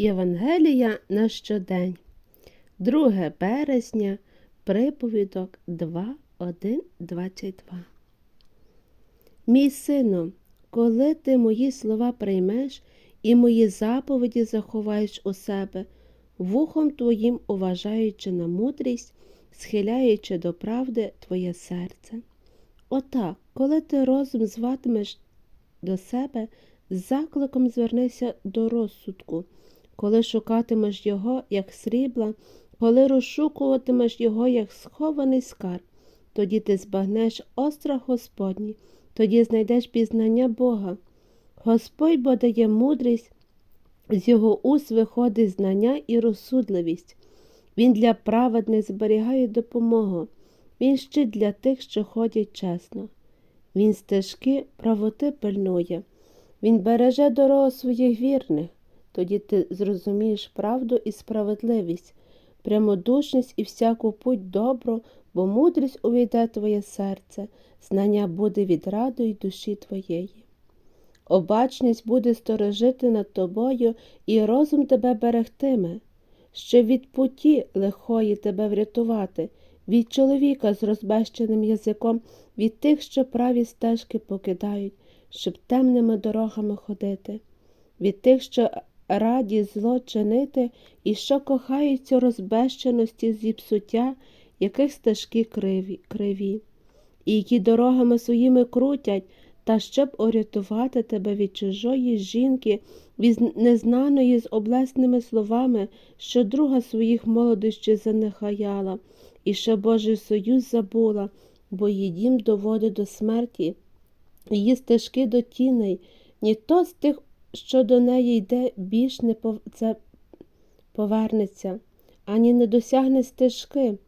Євангелія на щодень, 2 березня, приповідок 2, 1, 22. Мій сину, коли ти мої слова приймеш і мої заповіді заховаєш у себе, вухом твоїм уважаючи на мудрість, схиляючи до правди твоє серце. Отак, коли ти розум зватимеш до себе, закликом звернися до розсудку, коли шукатимеш його, як срібла, коли розшукуватимеш його, як схований скарб, тоді ти збагнеш острах Господній, тоді знайдеш пізнання Бога. Господь бо дає мудрість, з його уст виходить знання і розсудливість. Він для праведних зберігає допомогу, він щит для тих, що ходять чесно. Він стежки правоти пильнує, він береже дорогу своїх вірних, тоді ти зрозумієш правду і справедливість, прямодушність і всяку путь добру, бо мудрість увійде твоє серце, знання буде відрадою душі твоєї. Обачність буде сторожити над тобою, і розум тебе берегтиме, що від путі лихої тебе врятувати, від чоловіка з розбещеним язиком, від тих, що праві стежки покидають, щоб темними дорогами ходити, від тих, що раді зло чинити і що кохаються розбещеності зіпсуття, яких стежки криві, криві, і які дорогами своїми крутять, та щоб урятувати тебе від чужої жінки, від незнаної з облесними словами, що друга своїх молодощів занехаяла, і що Божий союз забула, бо її дім доводить до смерті, її стежки до тіней, ніхто з тих, що до неї йде, більш не повернеться, ані не досягне стежки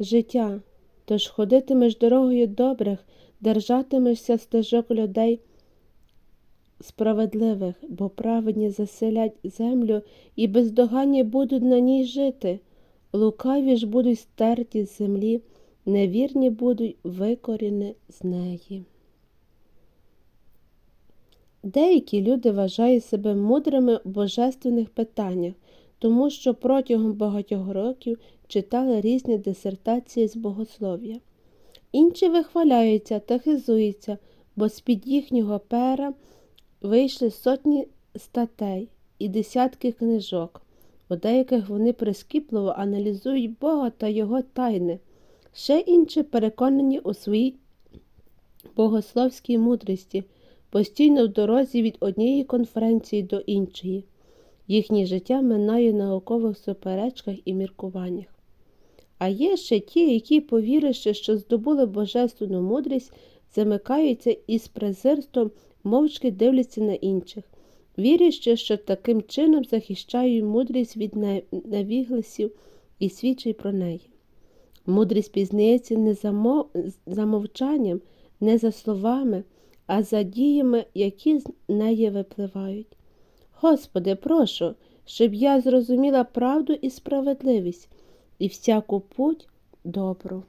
життя. Тож ходитимеш дорогою добрих, держатимешся стежок людей справедливих, бо праведні заселять землю і бездоганні будуть на ній жити. Лукаві ж будуть стерті з землі, невірні будуть викорені з неї. Деякі люди вважають себе мудрими в божественних питаннях, тому що протягом багатьох років читали різні дисертації з богослов'я. Інші вихваляються та хизуються, бо з-під їхнього пера вийшли сотні статей і десятки книжок. У деяких вони прискіпливо аналізують Бога та Його тайни, ще інші переконані у своїй богословській мудрості, постійно в дорозі від однієї конференції до іншої. Їхнє життя минає в наукових суперечках і міркуваннях. А є ще ті, які, повіривши, що здобули божественну мудрість, замикаються і з презирством мовчки дивляться на інших, вірячи, що таким чином захищають мудрість від навігласів і свідчать про неї. Мудрість пізнається не за, мов... за мовчанням, не за словами, а за діями, які з неї випливають. Господи, прошу, щоб я зрозуміла правду і справедливість і всяку путь добру.